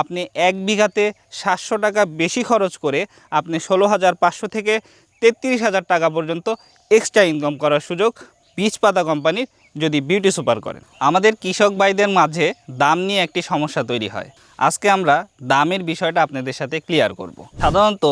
আপনি এক বিঘাতে সাতশো টাকা বেশি খরচ করে আপনি ষোলো হাজার পাঁচশো থেকে তেত্রিশ হাজার টাকা পর্যন্ত এক্সট্রা ইনকাম করার সুযোগ বীজ পাতা কোম্পানির যদি বিউটি সুপার করেন। আমাদের কৃষক ভাইদের মাঝে দাম নিয়ে একটি সমস্যা তৈরি হয়। আজকে আমরা দামের বিষয়টা আপনাদের সাথে ক্লিয়ার করব। সাধারণত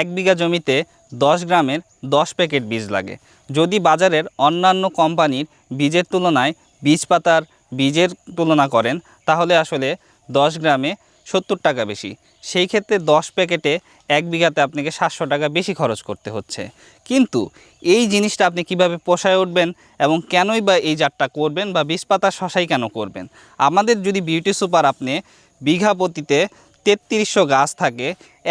এক বিঘা জমিতে দশ গ্রামের দশ প্যাকেট বীজ লাগে। যদি বাজারের অন্যান্য কোম্পানির বীজের তুলনায় বীজ পাতার বীজের তুলনা করেন, তাহলে আসলে দশ গ্রামে সত্তর টাকা বেশি। সেই ক্ষেত্রে দশ প্যাকেটে এক বিঘাতে আপনাকে সাতশো টাকা বেশি খরচ করতে হচ্ছে। কিন্তু এই জিনিসটা আপনি কীভাবে পোষায় উঠবেন এবং কেনই বা এই জাতটা করবেন বা বীজ পাতা শশাই কেন করবেন? আমাদের যদি বিউটি সুপার আপনি বিঘা প্রতিতে তেত্রিশশো গাছ থাকে।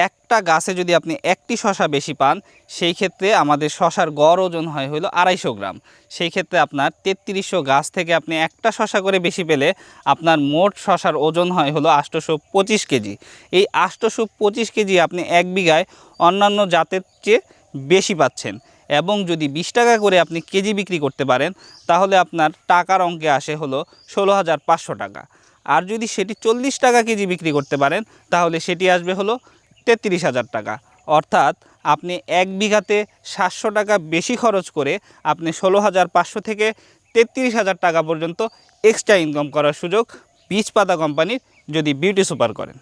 একটা গাছে যদি আপনি একটি শশা বেশি পান, সেই ক্ষেত্রে আমাদের শশার গড় ওজন হয় হলো আড়াইশো গ্রাম। সেই ক্ষেত্রে আপনার তেত্রিশশো গাছ থেকে আপনি একটা শশা করে বেশি পেলে আপনার মোট শশার ওজন হয় হলো আষ্টশো পঁচিশ কেজি। এই আষ্টশো পঁচিশ কেজি আপনি এক বিঘায় অন্যান্য জাতের চেয়ে বেশি পাচ্ছেন। এবং যদি বিশ টাকা করে আপনি কেজি বিক্রি করতে পারেন, তাহলে আপনার টাকার অঙ্কে আসে হলো ষোলো হাজার পাঁচশো টাকা। আর যদি সেটি চল্লিশ টাকা কেজি বিক্রি করতে পারেন, তাহলে সেটি আসবে হলো তেত্রিশ হাজার টাকা। অর্থাৎ আপনি এক বিঘাতে সাতশো টাকা বেশি খরচ করে আপনি ষোলো হাজার পাঁচশো থেকে তেত্রিশ হাজার টাকা পর্যন্ত এক্সট্রা ইনকাম করার সুযোগ বীজ পাতা কোম্পানির যদি বিউটি সুপার করেন।